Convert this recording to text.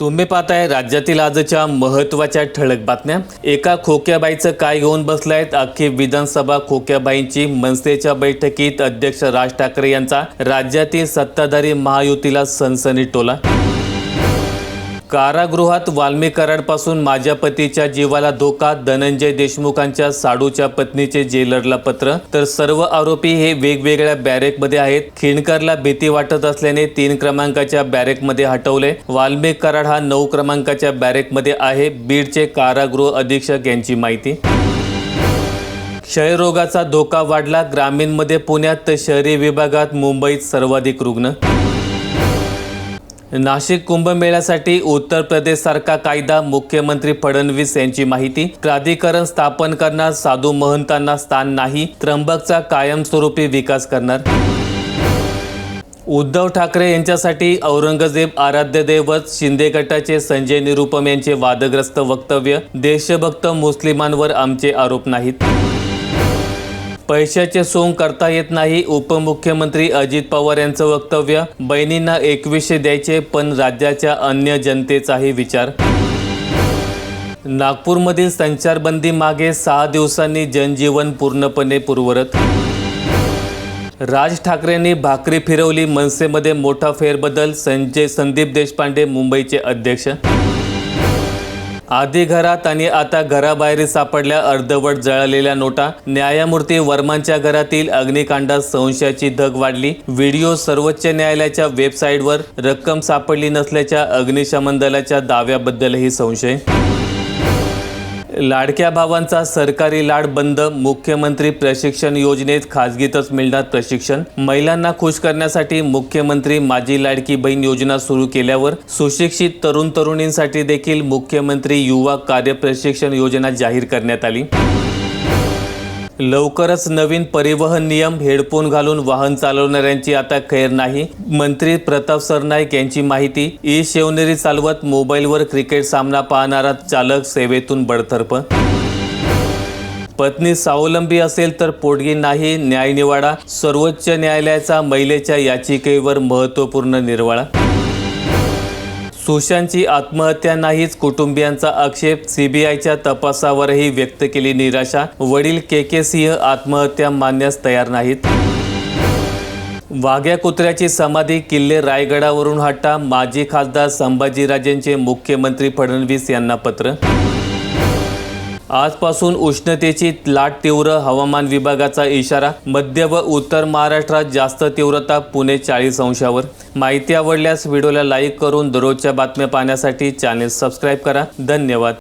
तुम्ही पाहताय राज्यातील आजच्या महत्त्वाच्या ठळक बातम्या. एका खोक्याबाईचं काय घेऊन बसलायत? अख्खी विधानसभा खोक्याबाईंची मनसेच्या बैठकीत अध्यक्ष राज ठाकरे यांचा राज्यातील सत्ताधारी महायुतीला सनसनी टोला कारागृहात वाल्मी कराडपासून माझ्या पतीच्या जीवाला धोका धनंजय देशमुखांच्या साडूच्या पत्नीचे जेलरला पत्र. तर सर्व आरोपी हे वेगवेगळ्या बॅरेकमध्ये आहेत. खिणकरला भीती वाटत असल्याने तीन क्रमांकाच्या बॅरेकमध्ये हटवले. वाल्मिक कराड हा नऊ क्रमांकाच्या बॅरेकमध्ये आहे. बीडचे कारागृह अधीक्षक यांची माहिती. क्षयरोगाचा धोका वाढला. ग्रामीणमध्ये पुण्यात तर शहरी विभागात मुंबईत सर्वाधिक रुग्ण. नाशिक कुंभमेळ्यासाठी उत्तर प्रदेशसारखा कायदा मुख्यमंत्री फडणवीस यांची माहिती. प्राधिकरण स्थापन करणार साधू महंतांना स्थान नाही त्र्यंबकचा कायमस्वरूपी विकास करणार. उद्धव ठाकरे यांच्यासाठी औरंगजेब आराध्य दैवत शिंदे गटाचे संजय निरुपम यांचे वादग्रस्त वक्तव्य. देशभक्त मुस्लिमांवर आमचे आरोप नाहीत. पैशाचे सोंग करता येत नाही उपमुख्यमंत्री अजित पवार यांचं वक्तव्य बहिणींना एकवीसशे द्यायचे पण राज्याच्या अन्य जनतेचाही विचार. नागपूरमधील संचारबंदी मागे सहा दिवसांनी जनजीवन पूर्णपणे पूर्वरत. राज ठाकरेंनी भाकरी फिरवली मनसेमध्ये मोठा फेरबदल संजय संदीप देशपांडे मुंबईचे अध्यक्ष. आधी घरात आणि आता घराबाहेर सापडल्या अर्धवट जळालेल्या नोटा. न्यायमूर्ती वर्मांच्या घरातील अग्निकांडात संशयाची धग वाढली. व्हिडिओ सर्वोच्च न्यायालयाच्या वेबसाईटवर रक्कम सापडली नसल्याच्या अग्निशमन दलाच्या दाव्याबद्दलही संशय. लाडक्या भावांचा सरकारी लाड बंद मुख्यमंत्री प्रशिक्षण योजनेत खाजगीतच मिळणार प्रशिक्षण. महिलांना खुश करण्यासाठी मुख्यमंत्री माझी लाडकी बहीण योजना सुरू केल्यावर सुशिक्षित तरुण तरुणींसाठी देखील मुख्यमंत्री युवा कार्य प्रशिक्षण योजना जाहीर करण्यात आली. लवकरच नवीन परिवहन नियम हेडफोन घालून वाहन चालवणाऱ्यांची आता खैर नाही. मंत्री प्रताप सरनाईक यांची माहिती ई शेवनेरी चालवत मोबाईलवर क्रिकेट सामना पाहणारा चालक सेवेतून बडतर्फ. पत्नी स्वावलंबी असेल तर पोटगी नाही न्यायनिवाडा सर्वोच्च न्यायालयाचा महिलेच्या याचिकेवर महत्त्वपूर्ण निर्वाळा. सुशांतची आत्महत्या नाहीच कुटुंबियांचा आक्षेप सीबीआयच्या तपासावरही व्यक्त केली निराशा. वडील के के सिंह आत्महत्या मानण्यास तयार नाहीत. वाघ्या कुत्र्याची समाधी किल्ले रायगडावरून हटा माजी खासदार संभाजीराजेंचे मुख्यमंत्री फडणवीस यांना पत्र आजपासून उष्णतेची लाट तीव्र हवामान विभागाचा इशारा मध्य व उत्तर महाराष्ट्रात जास्त तीव्रता पुणे चाळीस अंशावर. माहिती आवडल्यास व्हिडिओला लाईक करून दररोजच्या बातम्या पाहण्यासाठी चॅनेल सबस्क्राईब करा. धन्यवाद.